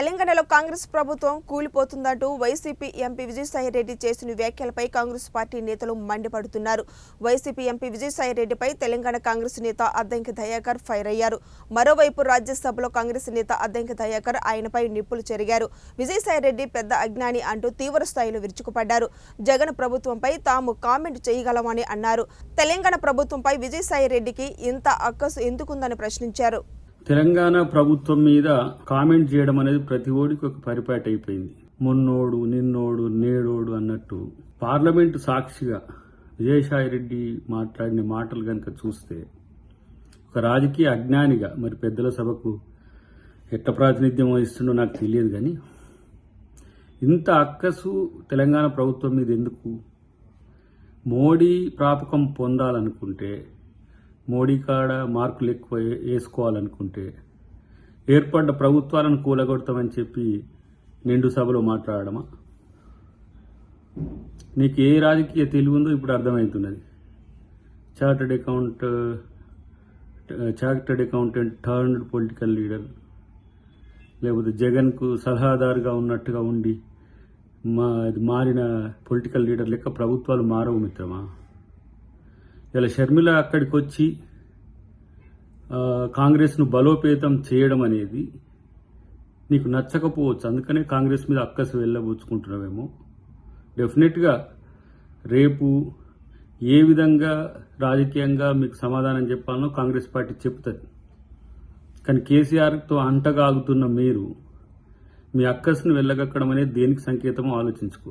తెలంగాణలో కాంగ్రెస్ ప్రభుత్వం కూలిపోతుందంటూ YCP MP Vijayasai Reddy చేసిన వ్యాఖ్యలపై కాంగ్రెస్ పార్టీ నేతలు మండిపడుతున్నారు. వైసీపీ ఎంపీ విజయసాయిరెడ్డిపై తెలంగాణ కాంగ్రెస్ నేత అద్దంకి దయాకర్ ఫైర్ అయ్యారు. మరోవైపు రాజ్యసభలో కాంగ్రెస్ నేత అద్దంకి దయాకర్ ఆయనపై నిప్పులు చెరిగారు. విజయసాయిరెడ్డి పెద్ద అజ్ఞాని అంటూ తీవ్ర స్థాయిలో విరుచుకుపడ్డారు. జగన్ ప్రభుత్వంపై తాము కామెంట్ చేయగలమని అన్నారు. తెలంగాణ ప్రభుత్వంపై విజయసాయిరెడ్డికి ఇంత అక్కసు ఎందుకుందని ప్రశ్నించారు. తెలంగాణ ప్రభుత్వం మీద కామెంట్ చేయడం అనేది ప్రతి ఓడికి ఒక పరిపాటి అయిపోయింది. మొన్నోడు నిన్నోడు నేడోడు అన్నట్టు పార్లమెంటు సాక్షిగా విజయసాయి రెడ్డి మాట్లాడిన మాటలు కనుక చూస్తే ఒక రాజకీయ అజ్ఞానిగా మరి పెద్దల సభకు ఎట్ట ప్రాతినిధ్యం వహిస్తుండో నాకు తెలియదు కానీ ఇంత అక్కసు తెలంగాణ ప్రభుత్వం మీద ఎందుకు మోడీ ప్రాపకం పొందాలనుకుంటే మోడీ కాడ మార్కులు ఎక్కువ వేసుకోవాలనుకుంటే ఏర్పడ్డ ప్రభుత్వాలను కూలగొడతామని చెప్పి నిండు సభలో మాట్లాడమా నీకు ఏ రాజకీయ తెలివి ఉందో ఇప్పుడు అర్థమవుతున్నది chartered account chartered accountant turned political leader లేకపోతే జగన్కు సలహాదారుగా ఉన్నట్టుగా ఉండి మా మారిన పొలిటికల్ లీడర్ లెక్క ప్రభుత్వాలు మారవు మిత్రమా? ఇలా షర్మిల అక్కడికి వచ్చి కాంగ్రెస్ను బలోపేతం చేయడం అనేది నీకు నచ్చకపోవచ్చు. అందుకనే కాంగ్రెస్ మీద అక్కసు వెళ్ళబోచుకుంటున్నావేమో డెఫినెట్గా రేపు ఏ విధంగా రాజకీయంగా మీకు సమాధానం చెప్పాలనో కాంగ్రెస్ పార్టీ చెప్తుంది. కానీ కేసీఆర్తో అంటగాగుతున్న మీరు మీ అక్కస్ను వెళ్ళగక్కడం అనేది దేనికి సంకేతమో ఆలోచించుకో.